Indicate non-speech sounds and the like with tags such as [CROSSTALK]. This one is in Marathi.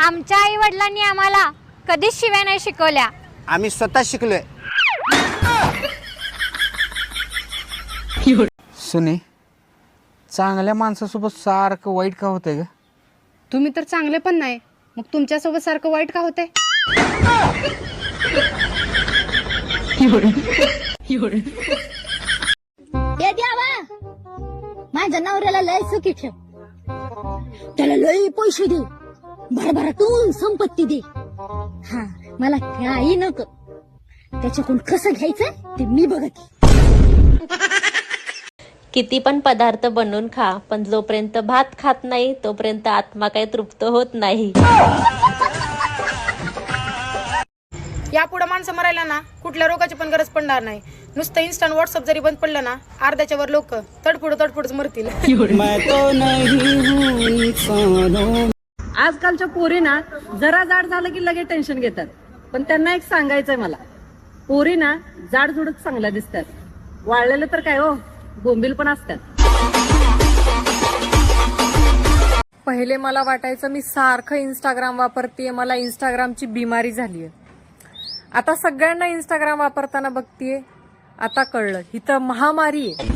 आमच्या आई वडिलांनी आम्हाला कधीच शिव्या नाही शिकवल्या. आम्ही स्वतः शिकलोय. सुने चांगल्या माणसासोबत सारखं वाईट का होतंय ग? तुम्ही तर चांगले पण नाही. मग तुमच्यासोबत सारखं वाईट का होते हे द्यावा माझ्या नवऱ्याला लय सुखी ठेव. त्याला लय पैसे दे. भरभराटून संपत्ती दे. हा मला काही नको. त्याच्याकडून कसं घ्यायचं ते मी बघत. किती पण पदार्थ बनवून खा पण जोपर्यंत भात खात नाही तोपर्यंत आत्मा काही तृप्त होत नाही. यापुढे माणसं मरायला ना कुठल्या रोगाची पण गरज पडणार नाही. नुसतं इन्स्टंट व्हॉट्सअप जरी बंद पडलं ना अर्ध्याच्या वर लोक तडफुड तडफुडच मरतील [LAUGHS] आजकालच्या पोरी ना जरा जाड झालं की लगेच टेन्शन घेतात. पण त्यांना एक सांगायचंय मला. पोरी ना जाड चांगल्या दिसतात. वाळलेलं तर काय हो? बोंबील पण असतात. पहिले मला वाटायचं मी सारखं इंस्टाग्राम वापरते मला इंस्टाग्रामची बिमारी झालीय. आता सगळ्यांना इंस्टाग्राम वापरताना बघतीये आता कळलं. ही तर महामारी आहे.